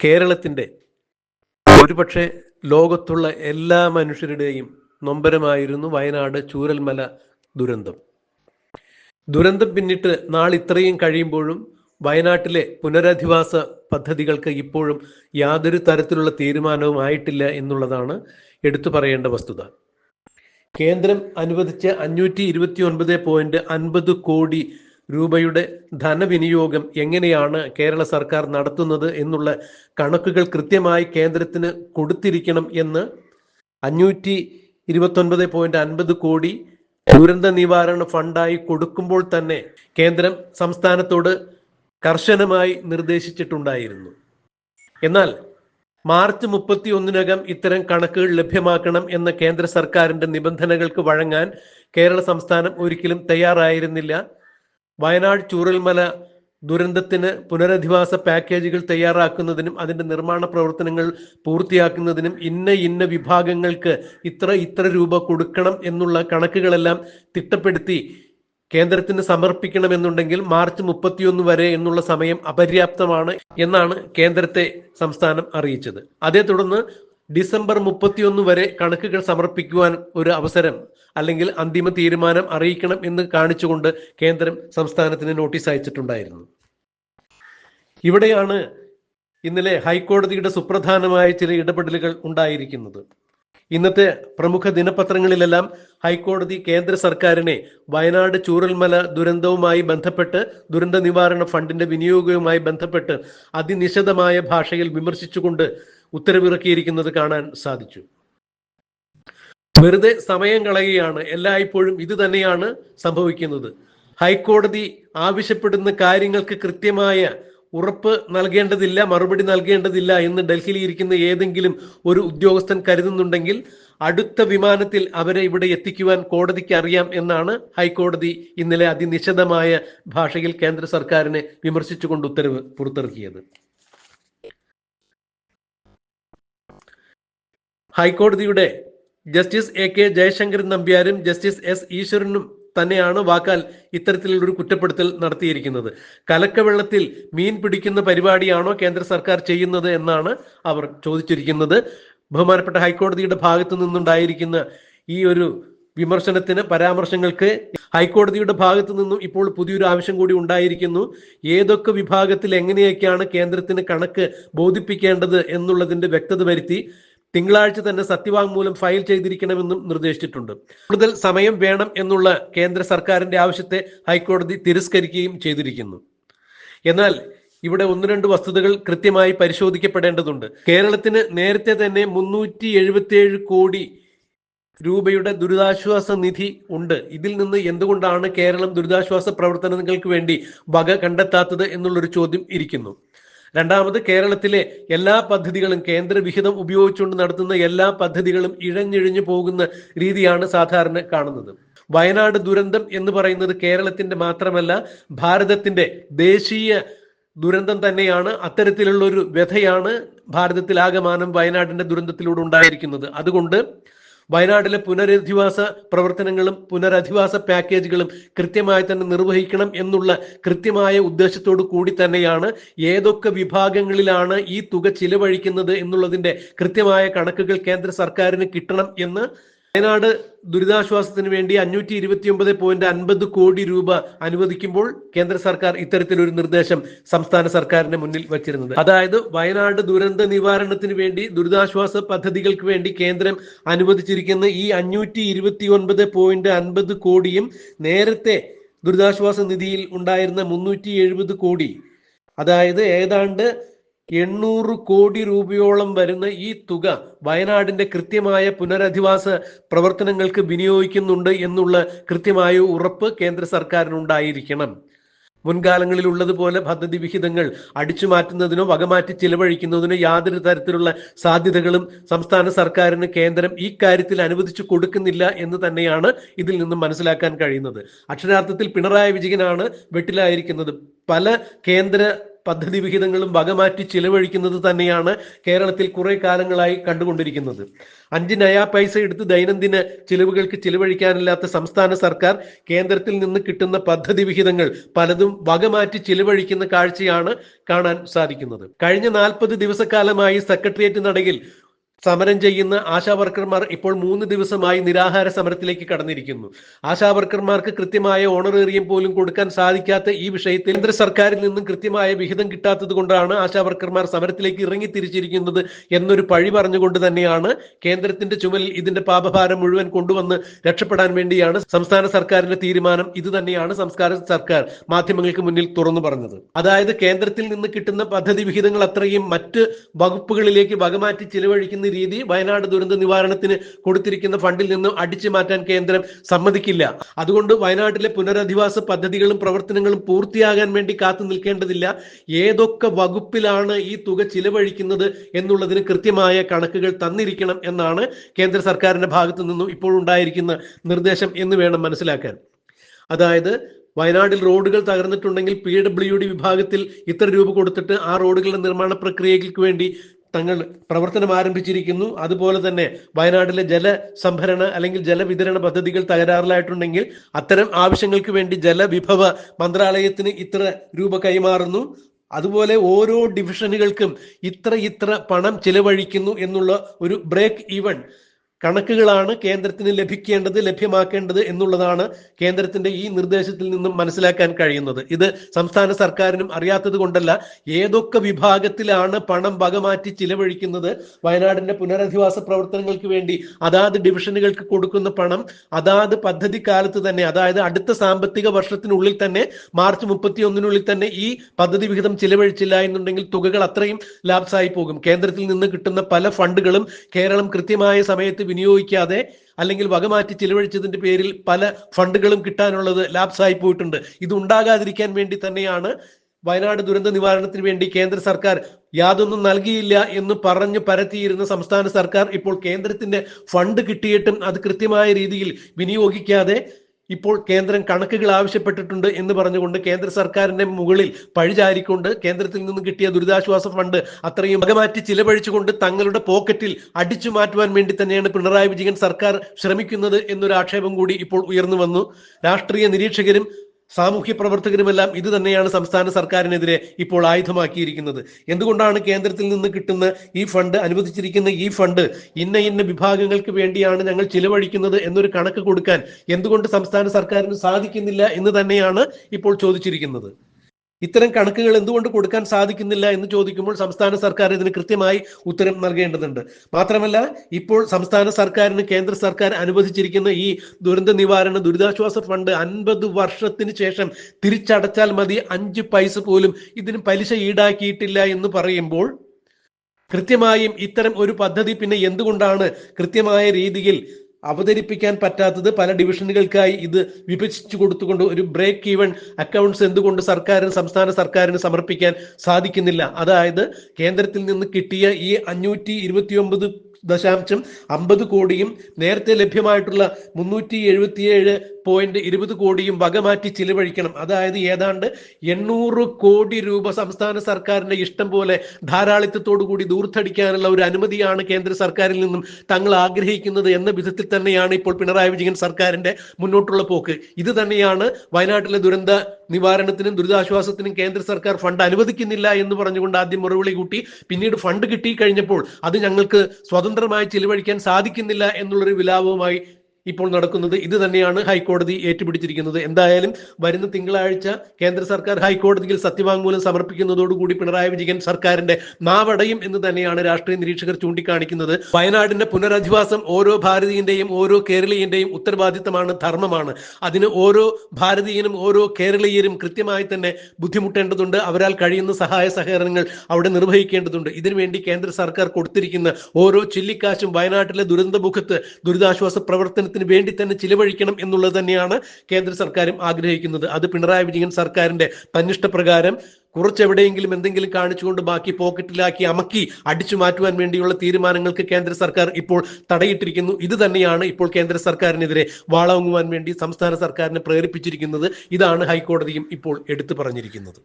കേരളത്തിന്റെ ഒരുപക്ഷെ ലോകത്തുള്ള എല്ലാ മനുഷ്യരുടെയും നൊമ്പരമായിരുന്നു വയനാട് ചൂരൽമല ദുരന്തം. ദുരന്തം പിന്നിട്ട് നാളിത്രയും കഴിയുമ്പോഴും വയനാട്ടിലെ പുനരധിവാസ പദ്ധതികൾക്ക് ഇപ്പോഴും യാതൊരു തരത്തിലുള്ള തീരുമാനവും ആയിട്ടില്ല എന്നുള്ളതാണ് എടുത്തു പറയേണ്ട വസ്തുത. കേന്ദ്രം അനുവദിച്ച അഞ്ഞൂറ്റി ഇരുപത്തി ഒൻപത് പോയിന്റ് അൻപത് കോടി രൂപയുടെ ധനവിനിയോഗം എങ്ങനെയാണ് കേരള സർക്കാർ നടത്തുന്നത് എന്നുള്ള കണക്കുകൾ കൃത്യമായി കേന്ദ്രത്തിന് കൊടുത്തിരിക്കണം എന്ന് അഞ്ഞൂറ്റി ഇരുപത്തൊൻപത് പോയിന്റ് അൻപത് കോടി ദുരന്ത നിവാരണ ഫണ്ടായി കൊടുക്കുമ്പോൾ തന്നെ കേന്ദ്രം സംസ്ഥാനത്തോട് കർശനമായി നിർദ്ദേശിച്ചിട്ടുണ്ടായിരുന്നു. എന്നാൽ മാർച്ച് മുപ്പത്തി ഒന്നിനകം ഇത്തരം കണക്കുകൾ ലഭ്യമാക്കണം എന്ന കേന്ദ്ര സർക്കാരിന്റെ നിബന്ധനകൾക്ക് വഴങ്ങാൻ കേരള സംസ്ഥാനം ഒരിക്കലും തയ്യാറായിരുന്നില്ല. വയനാട് ചൂരൽമല ദുരന്തത്തിന് പുനരധിവാസ പാക്കേജുകൾ തയ്യാറാക്കുന്നതിനും അതിന്റെ നിർമ്മാണ പ്രവർത്തനങ്ങൾ പൂർത്തിയാക്കുന്നതിനും ഇന്ന ഇന്ന വിഭാഗങ്ങൾക്ക് ഇത്ര ഇത്ര രൂപ കൊടുക്കണം എന്നുള്ള കണക്കുകളെല്ലാം തിട്ടപ്പെടുത്തി കേന്ദ്രത്തിന് സമർപ്പിക്കണമെന്നുണ്ടെങ്കിൽ മാർച്ച് മുപ്പത്തിയൊന്ന് വരെ എന്നുള്ള സമയം അപര്യാപ്തമാണ് എന്നാണ് കേന്ദ്രത്തെ സംസ്ഥാനം അറിയിച്ചത്. അതേ തുടർന്ന് ഡിസംബർ മുപ്പത്തിയൊന്ന് വരെ കണക്കുകൾ സമർപ്പിക്കുവാൻ ഒരു അവസരം അല്ലെങ്കിൽ അന്തിമ തീരുമാനം അറിയിക്കണം എന്ന് കാണിച്ചുകൊണ്ട് കേന്ദ്രം സംസ്ഥാനത്തിന് നോട്ടീസ് അയച്ചിട്ടുണ്ടായിരുന്നു. ഇവിടെയാണ് ഇന്നലെ ഹൈക്കോടതിയുടെ സുപ്രധാനമായ ചില ഇടപെടലുകൾ ഉണ്ടായിരിക്കുന്നത്. ഇന്നത്തെ പ്രമുഖ ദിനപത്രങ്ങളിലെല്ലാം ഹൈക്കോടതി കേന്ദ്ര സർക്കാരിനെ വയനാട് ചൂരൽമല ദുരന്തവുമായി ബന്ധപ്പെട്ട് ദുരന്ത നിവാരണ ഫണ്ടിന്റെ വിനിയോഗവുമായി ബന്ധപ്പെട്ട് അതിനിശിതമായ ഭാഷയിൽ വിമർശിച്ചുകൊണ്ട് ഉത്തരവിറക്കിയിരിക്കുന്നത് കാണാൻ സാധിച്ചു. വെറുതെ സമയം കളയുകയാണ് എല്ലായ്പ്പോഴും ഇത് തന്നെയാണ് സംഭവിക്കുന്നത്. ഹൈക്കോടതി ആവശ്യപ്പെടുന്ന കാര്യങ്ങൾക്ക് കൃത്യമായ ഉറപ്പ് നൽകേണ്ടതില്ല മറുപടി നൽകേണ്ടതില്ല എന്ന് ഡൽഹിയിൽ ഇരിക്കുന്ന ഏതെങ്കിലും ഒരു ഉദ്യോഗസ്ഥൻ കരുതുന്നുണ്ടെങ്കിൽ അടുത്ത വിമാനത്തിൽ അവരെ ഇവിടെ എത്തിക്കുവാൻ കോടതിക്ക് അറിയാം എന്നാണ് ഹൈക്കോടതി ഇന്നലെ അതിനിശിതമായ ഭാഷയിൽ കേന്ദ്ര സർക്കാരിനെ വിമർശിച്ചുകൊണ്ട് ഉത്തരവ് പുറത്തിറക്കിയത്. ഹൈക്കോടതിയുടെ ജസ്റ്റിസ് എ കെ ജയശങ്കരൻ നമ്പ്യാരും ജസ്റ്റിസ് എസ് ഈശ്വരനും തന്നെയാണ് വാക്കാൽ ഇത്തരത്തിലുള്ള ഒരു കുറ്റപ്പെടുത്തൽ നടത്തിയിരിക്കുന്നത്. കലക്കവെള്ളത്തിൽ മീൻ പിടിക്കുന്ന പരിപാടിയാണോ കേന്ദ്ര സർക്കാർ ചെയ്യുന്നത് എന്നാണ് അവർ ചോദിച്ചിരിക്കുന്നത്. ബഹുമാനപ്പെട്ട ഹൈക്കോടതിയുടെ ഭാഗത്തു നിന്നുണ്ടായിരിക്കുന്ന ഈ ഒരു വിമർശനത്തിന് പരാമർശങ്ങൾക്ക് ഹൈക്കോടതിയുടെ ഭാഗത്തു നിന്നും ഇപ്പോൾ പുതിയൊരു ആവശ്യം കൂടി ഉണ്ടായിരിക്കുന്നു. ഏതൊക്കെ വിഭാഗത്തിൽ എങ്ങനെയൊക്കെയാണ് കേന്ദ്രത്തിന് കണക്ക് ബോധിപ്പിക്കേണ്ടത് എന്നുള്ളതിന്റെ വ്യക്തത വരുത്തി തിങ്കളാഴ്ച തന്നെ സത്യവാങ്മൂലം ഫയൽ ചെയ്തിരിക്കണമെന്നും നിർദ്ദേശിച്ചിട്ടുണ്ട്. കൂടുതൽ സമയം വേണം എന്നുള്ള കേന്ദ്ര സർക്കാരിന്റെ ആവശ്യത്തെ ഹൈക്കോടതി തിരസ്കരിക്കുകയും ചെയ്തിരിക്കുന്നു. എന്നാൽ ഇവിടെ ഒന്ന് രണ്ട് വസ്തുതകൾ കൃത്യമായി പരിശോധിക്കപ്പെടേണ്ടതുണ്ട്. കേരളത്തിന് നേരത്തെ തന്നെ മുന്നൂറ്റി എഴുപത്തിയേഴ് കോടി രൂപയുടെ ദുരിതാശ്വാസ നിധി ഉണ്ട്. ഇതിൽ നിന്ന് എന്തുകൊണ്ടാണ് കേരളം ദുരിതാശ്വാസ പ്രവർത്തനങ്ങൾക്ക് വേണ്ടി വക കണ്ടെത്താത്തത് എന്നുള്ളൊരു ചോദ്യം ഇരിക്കുന്നു. രണ്ടാമത് കേരളത്തിലെ എല്ലാ പദ്ധതികളും കേന്ദ്ര വിഹിതം ഉപയോഗിച്ചുകൊണ്ട് നടത്തുന്ന എല്ലാ പദ്ധതികളും ഇഴഞ്ഞിഴിഞ്ഞു പോകുന്ന രീതിയാണ് സാധാരണ കാണുന്നത്. വയനാട് ദുരന്തം എന്ന് പറയുന്നത് കേരളത്തിന്റെ മാത്രമല്ല ഭാരതത്തിന്റെ ദേശീയ ദുരന്തം തന്നെയാണ് അത്തരത്തിലുള്ള ഒരു വ്യഥയാണ് ഭാരതത്തിലാകമാനം വയനാടിന്റെ ദുരന്തത്തിലൂടെ ഉണ്ടായിരിക്കുന്നത്. അതുകൊണ്ട് വയനാട്ടിലെ പുനരധിവാസ പ്രവർത്തനങ്ങളും പുനരധിവാസ പാക്കേജുകളും കൃത്യമായി തന്നെ നിർവഹിക്കണം എന്നുള്ള കൃത്യമായ ഉദ്ദേശത്തോടു കൂടി തന്നെയാണ് ഏതൊക്കെ വിഭാഗങ്ങളിലാണ് ഈ തുക ചിലവഴിക്കുന്നത് എന്നുള്ളതിന്റെ കൃത്യമായ കണക്കുകൾ കേന്ദ്ര സർക്കാരിന് കിട്ടണം എന്ന് വയനാട് ദുരിതാശ്വാസത്തിന് വേണ്ടി അഞ്ഞൂറ്റി ഇരുപത്തി ഒമ്പത് പോയിന്റ് അൻപത് കോടി രൂപ അനുവദിക്കുമ്പോൾ കേന്ദ്ര സർക്കാർ ഇത്തരത്തിലൊരു നിർദ്ദേശം സംസ്ഥാന സർക്കാരിന് മുന്നിൽ വച്ചിരുന്നത്. അതായത് വയനാട് ദുരന്ത നിവാരണത്തിന് വേണ്ടി ദുരിതാശ്വാസ പദ്ധതികൾക്ക് വേണ്ടി കേന്ദ്രം അനുവദിച്ചിരിക്കുന്ന ഈ അഞ്ഞൂറ്റി ഇരുപത്തി ഒൻപത് പോയിന്റ് അൻപത് കോടിയും നേരത്തെ ദുരിതാശ്വാസ നിധിയിൽ ഉണ്ടായിരുന്ന മുന്നൂറ്റി എഴുപത് കോടി അതായത് ഏതാണ്ട് എണ്ണൂറ് കോടി രൂപയോളം വരുന്ന ഈ തുക വയനാടിന്റെ കൃത്യമായ പുനരധിവാസ പ്രവർത്തനങ്ങൾക്ക് വിനിയോഗിക്കുന്നുണ്ട് എന്നുള്ള കൃത്യമായ ഉറപ്പ് കേന്ദ്ര സർക്കാരിനുണ്ടായിരിക്കണം. മുൻകാലങ്ങളിൽ ഉള്ളതുപോലെ പദ്ധതി വിഹിതങ്ങൾ അടിച്ചു മാറ്റുന്നതിനോ വകമാറ്റി ചിലവഴിക്കുന്നതിനോ യാതൊരു തരത്തിലുള്ള സാധ്യതകളും സംസ്ഥാന സർക്കാരിന് കേന്ദ്രം ഈ കാര്യത്തിൽ അനുവദിച്ചു കൊടുക്കുന്നില്ല എന്ന് തന്നെയാണ് ഇതിൽ നിന്നും മനസ്സിലാക്കാൻ കഴിയുന്നത്. അക്ഷരാർത്ഥത്തിൽ പിണറായി വിജയനാണ് വെട്ടിലായിരിക്കുന്നത്. പല കേന്ദ്ര പദ്ധതി വിഹിതങ്ങളും വകമാറ്റി ചിലവഴിക്കുന്നത് തന്നെയാണ് കേരളത്തിൽ കുറെ കാലങ്ങളായി കണ്ടുകൊണ്ടിരിക്കുന്നത്. അഞ്ച് നയാ പൈസ എടുത്ത് ദൈനംദിന ചിലവുകൾക്ക് ചിലവഴിക്കാനില്ലാത്ത സംസ്ഥാന സർക്കാർ കേന്ദ്രത്തിൽ നിന്ന് കിട്ടുന്ന പദ്ധതി വിഹിതങ്ങൾ പലതും വകമാറ്റി ചിലവഴിക്കുന്ന കാഴ്ചയാണ് കാണാൻ സാധിക്കുന്നത്. കഴിഞ്ഞ നാൽപ്പത് ദിവസക്കാലമായി സെക്രട്ടേറിയറ്റ് നടയിൽ സമരം ചെയ്യുന്ന ആശാവർക്കർമാർ ഇപ്പോൾ മൂന്ന് ദിവസമായി നിരാഹാര സമരത്തിലേക്ക് കടന്നിരിക്കുന്നു. ആശാവർക്കർമാർക്ക് കൃത്യമായ ഓണറേറിയം പോലും കൊടുക്കാൻ സാധിക്കാത്ത ഈ വിഷയത്തിൽ കേന്ദ്ര സർക്കാരിൽ നിന്നും കൃത്യമായ വിഹിതം കിട്ടാത്തത് കൊണ്ടാണ് ആശാവർക്കർമാർ സമരത്തിലേക്ക് ഇറങ്ങി തിരിച്ചിരിക്കുന്നത് എന്നൊരു പഴി പറഞ്ഞുകൊണ്ട് തന്നെയാണ് കേന്ദ്രത്തിന്റെ ചുമലിൽ ഇതിന്റെ പാപഭാരം മുഴുവൻ കൊണ്ടുവന്ന് രക്ഷപ്പെടാൻ വേണ്ടിയാണ് സംസ്ഥാന സർക്കാരിന്റെ തീരുമാനം. ഇത് തന്നെയാണ് സംസ്കാര സർക്കാർ മാധ്യമങ്ങൾക്ക് മുന്നിൽ തുറന്നു പറഞ്ഞത്. അതായത് കേന്ദ്രത്തിൽ നിന്ന് കിട്ടുന്ന പദ്ധതി വിഹിതങ്ങൾ അത്രയും മറ്റ് വകുപ്പുകളിലേക്ക് വകമാറ്റി ചിലവഴിക്കുന്ന രീതി വയനാട് ദുരന്ത നിവാരണത്തിന് കൊടുത്തിരിക്കുന്ന ഫണ്ടിൽ നിന്നും അടിച്ചു മാറ്റാൻ കേന്ദ്രം സമ്മതിക്കില്ല. അതുകൊണ്ട് വയനാട്ടിലെ പുനരധിവാസ പദ്ധതികളും പ്രവർത്തനങ്ങളും പൂർത്തിയാകാൻ വേണ്ടി കാത്തു നിൽക്കേണ്ടതില്ല. ഏതൊക്കെ വകുപ്പിലാണ് ഈ തുക ചിലവഴിക്കുന്നത് എന്നുള്ളതിന് കൃത്യമായ കണക്കുകൾ തന്നിരിക്കണം എന്നാണ് കേന്ദ്ര സർക്കാരിന്റെ ഭാഗത്തു നിന്നും ഇപ്പോൾ ഉണ്ടായിരിക്കുന്ന നിർദ്ദേശം എന്ന് വേണം മനസ്സിലാക്കാൻ. അതായത് വയനാട്ടിൽ റോഡുകൾ തകർന്നിട്ടുണ്ടെങ്കിൽ പി ഡബ്ല്യു ഡി വിഭാഗത്തിൽ ഇത്ര രൂപ കൊടുത്തിട്ട് ആ റോഡുകളുടെ നിർമ്മാണ പ്രക്രിയകൾക്ക് വേണ്ടി തങ്ങൾ പ്രവർത്തനം ആരംഭിച്ചിരിക്കുന്നു. അതുപോലെ തന്നെ വയനാട്ടിലെ ജലസംഭരണ അല്ലെങ്കിൽ ജലവിതരണ പദ്ധതികൾ തകരാറിലായിട്ടുണ്ടെങ്കിൽ അത്തരം ആവശ്യങ്ങൾക്ക് വേണ്ടി ജലവിഭവ മന്ത്രാലയത്തിന് ഇത്ര രൂപ കൈമാറുന്നു. അതുപോലെ ഓരോ ഡിവിഷനുകൾക്കും ഇത്ര ഇത്ര പണം ചിലവഴിക്കുന്നു എന്നുള്ള ഒരു ബ്രേക്ക് ഈവൻ കണക്കുകളാണ് കേന്ദ്രത്തിന് ലഭിക്കേണ്ടത് ലഭ്യമാക്കേണ്ടത് എന്നുള്ളതാണ് കേന്ദ്രത്തിന്റെ ഈ നിർദ്ദേശത്തിൽ നിന്നും മനസ്സിലാക്കാൻ കഴിയുന്നത്. ഇത് സംസ്ഥാന സർക്കാരിനും അറിയാത്തത് കൊണ്ടല്ല ഏതൊക്കെ വിഭാഗത്തിലാണ് പണം വകമാറ്റി ചിലവഴിക്കുന്നത് വയനാടിന്റെ പുനരധിവാസ പ്രവർത്തനങ്ങൾക്ക് വേണ്ടി അതാത് ഡിവിഷനുകൾക്ക് കൊടുക്കുന്ന പണം അതാത് പദ്ധതി കാലത്ത് തന്നെ അതായത് അടുത്ത സാമ്പത്തിക വർഷത്തിനുള്ളിൽ തന്നെ മാർച്ച് മുപ്പത്തി ഒന്നിനുള്ളിൽ തന്നെ ഈ പദ്ധതി വിഹിതം ചിലവഴിച്ചില്ല എന്നുണ്ടെങ്കിൽ തുകകൾ അത്രയും ലാപ്സായി പോകും. കേന്ദ്രത്തിൽ നിന്ന് കിട്ടുന്ന പല ഫണ്ടുകളും കേരളം കൃത്യമായ സമയത്ത് വിനിയോഗിക്കാതെ അല്ലെങ്കിൽ വകമാറ്റി ചിലവഴിച്ചതിന്റെ പേരിൽ പല ഫണ്ടുകളും കിട്ടാനുള്ളത് ലാപ്സായി പോയിട്ടുണ്ട്. ഇത് ഉണ്ടാകാതിരിക്കാൻ വേണ്ടി തന്നെയാണ് വയനാട് ദുരന്ത നിവാരണത്തിന് വേണ്ടി കേന്ദ്ര സർക്കാർ യാതൊന്നും നൽകിയില്ല എന്ന് പറഞ്ഞു പരത്തിയിരുന്ന സംസ്ഥാന സർക്കാർ ഇപ്പോൾ കേന്ദ്രത്തിന്റെ ഫണ്ട് കിട്ടിയിട്ടും അത് കൃത്യമായ രീതിയിൽ വിനിയോഗിക്കാതെ ഇപ്പോൾ കേന്ദ്രം കണക്കുകൾ ആവശ്യപ്പെട്ടിട്ടുണ്ട് എന്ന് പറഞ്ഞുകൊണ്ട് കേന്ദ്ര സർക്കാരിന്റെ മുകളിൽ പഴിചാരിക്കൊണ്ട് കേന്ദ്രത്തിൽ നിന്ന് കിട്ടിയ ദുരിതാശ്വാസ ഫണ്ട് അത്രയും വകമാറ്റി ചിലവഴിച്ചുകൊണ്ട് തങ്ങളുടെ പോക്കറ്റിൽ അടിച്ചു മാറ്റുവാൻ വേണ്ടി തന്നെയാണ് പിണറായി വിജയൻ സർക്കാർ ശ്രമിക്കുന്നത് എന്നൊരു ആക്ഷേപം കൂടി ഇപ്പോൾ ഉയർന്നു വന്നു. രാഷ്ട്രീയ നിരീക്ഷകരും സാമൂഹ്യ പ്രവർത്തകരുമെല്ലാം ഇത് തന്നെയാണ് സംസ്ഥാന സർക്കാരിനെതിരെ ഇപ്പോൾ ആയുധമാക്കിയിരിക്കുന്നത്. എന്തുകൊണ്ടാണ് കേന്ദ്രത്തിൽ നിന്ന് കിട്ടുന്ന ഈ ഫണ്ട് അനുവദിച്ചിരിക്കുന്ന ഈ ഫണ്ട് ഇന്ന ഇന്ന വിഭാഗങ്ങൾക്ക് വേണ്ടിയാണ് ഞങ്ങൾ ചിലവഴിക്കുന്നത് എന്നൊരു കണക്ക് കൊടുക്കാൻ എന്തുകൊണ്ട് സംസ്ഥാന സർക്കാരിന് സാധിക്കുന്നില്ല എന്ന് തന്നെയാണ് ഇപ്പോൾ ചോദിച്ചിരിക്കുന്നത്. ഇത്തരം കണക്കുകൾ എന്തുകൊണ്ട് കൊടുക്കാൻ സാധിക്കുന്നില്ല എന്ന് ചോദിക്കുമ്പോൾ സംസ്ഥാന സർക്കാർ ഇതിന് കൃത്യമായി ഉത്തരം നൽകേണ്ടതുണ്ട്. മാത്രമല്ല ഇപ്പോൾ സംസ്ഥാന സർക്കാരിന് കേന്ദ്ര സർക്കാർ അനുവദിച്ചിരിക്കുന്ന ഈ ദുരന്ത നിവാരണ ദുരിതാശ്വാസ ഫണ്ട് അൻപത് വർഷത്തിന് ശേഷം തിരിച്ചടച്ചാൽ മതി അഞ്ച് പൈസ പോലും ഇതിന് പലിശ ഈടാക്കിയിട്ടില്ല എന്ന് പറയുമ്പോൾ കൃത്യമായും ഇത്തരം ഒരു പദ്ധതി പിന്നെ എന്തുകൊണ്ടാണ് കൃത്യമായ രീതിയിൽ അവതരിപ്പിക്കാൻ പറ്റാത്തത് പല ഡിവിഷനുകൾക്കായി ഇത് വിഭജിച്ചു കൊടുത്തുകൊണ്ട് ഒരു ബ്രേക്ക് ഈവൺ അക്കൗണ്ട്സ് എന്തുകൊണ്ട് സർക്കാരിന് സംസ്ഥാന സർക്കാരിന് സമർപ്പിക്കാൻ സാധിക്കുന്നില്ല. അതായത് കേന്ദ്രത്തിൽ നിന്ന് കിട്ടിയ ഈ അഞ്ഞൂറ്റി ഇരുപത്തിയൊമ്പത് ദശാംശം അമ്പത് കോടിയും നേരത്തെ ലഭ്യമായിട്ടുള്ള മുന്നൂറ്റി എഴുപത്തിയേഴ് പോയിന്റ് ഇരുപത് കോടിയും വകമാറ്റി ചിലവഴിക്കണം. അതായത് ഏതാണ്ട് എണ്ണൂറ് കോടി രൂപ സംസ്ഥാന സർക്കാരിന്റെ ഇഷ്ടം പോലെ ധാരാളിത്തത്തോടു കൂടി ദൂർത്തടിക്കാനുള്ള ഒരു അനുമതിയാണ് കേന്ദ്ര സർക്കാരിൽ നിന്നും തങ്ങൾ ആഗ്രഹിക്കുന്നത് എന്ന വിധത്തിൽ തന്നെയാണ് ഇപ്പോൾ പിണറായി വിജയൻ സർക്കാരിന്റെ മുന്നോട്ടുള്ള പോക്ക്. ഇത് തന്നെയാണ് വയനാട്ടിലെ ദുരന്ത നിവാരണത്തിനും ദുരിതാശ്വാസത്തിനും കേന്ദ്ര സർക്കാർ ഫണ്ട് അനുവദിക്കുന്നില്ല എന്ന് പറഞ്ഞുകൊണ്ട് ആദ്യം മുറവിളി കൂട്ടി. പിന്നീട് ഫണ്ട് കിട്ടി കഴിഞ്ഞപ്പോൾ അത് ഞങ്ങൾക്ക് സ്വതന്ത്രമായി ചിലവഴിക്കാൻ സാധിക്കുന്നില്ല എന്നുള്ളൊരു വിലാപവുമായി ഇപ്പോൾ നടക്കുന്നത് ഇത് തന്നെയാണ് ഹൈക്കോടതി ഏറ്റുപിടിച്ചിരിക്കുന്നത്. എന്തായാലും വരുന്ന തിങ്കളാഴ്ച കേന്ദ്ര സർക്കാർ ഹൈക്കോടതിയിൽ സത്യവാങ്മൂലം സമർപ്പിക്കുന്നതോടുകൂടി പിണറായി വിജയൻ സർക്കാരിന്റെ നാവടയും എന്ന് തന്നെയാണ് രാഷ്ട്രീയ നിരീക്ഷകർ ചൂണ്ടിക്കാണിക്കുന്നത്. വയനാടിന്റെ പുനരധിവാസം ഓരോ ഭാരതീയന്റെയും ഓരോ കേരളീയന്റെയും ഉത്തരവാദിത്തമാണ് ധർമ്മമാണ്. അതിന് ഓരോ ഭാരതീയനും ഓരോ കേരളീയരും കൃത്യമായി തന്നെ ബുദ്ധിമുട്ടേണ്ടതുണ്ട്. അവരാൽ കഴിയുന്ന സഹായ സഹകരണങ്ങൾ അവിടെ നിർവഹിക്കേണ്ടതുണ്ട്. ഇതിനുവേണ്ടി കേന്ദ്ര സർക്കാർ കൊടുത്തിരിക്കുന്ന ഓരോ ചില്ലിക്കാശും വയനാട്ടിലെ ദുരന്തമുഖത്ത് ദുരിതാശ്വാസ പ്രവർത്തനത്തിന് വേണ്ടി തന്നെ ചിലവഴിക്കണം എന്നുള്ളത് തന്നെയാണ് കേന്ദ്ര സർക്കാരും ആഗ്രഹിക്കുന്നത്. അത് പിണറായി വിജയൻ സർക്കാരിന്റെ തന്നിഷ്ടപ്രകാരം കുറച്ചെവിടെയെങ്കിലും എന്തെങ്കിലും കാണിച്ചുകൊണ്ട് ബാക്കി പോക്കറ്റിലാക്കി അമക്കി അടിച്ചു മാറ്റുവാൻ വേണ്ടിയുള്ള തീരുമാനങ്ങൾക്ക് കേന്ദ്ര സർക്കാർ ഇപ്പോൾ തടയിട്ടിരിക്കുന്നു. ഇത് തന്നെയാണ് ഇപ്പോൾ കേന്ദ്ര സർക്കാരിനെതിരെ വാളവങ്ങുവാൻ വേണ്ടി സംസ്ഥാന സർക്കാരിനെ പ്രേരിപ്പിച്ചിരിക്കുന്നത്. ഇതാണ് ഹൈക്കോടതിയും ഇപ്പോൾ എടുത്തു പറഞ്ഞിരിക്കുന്നത്.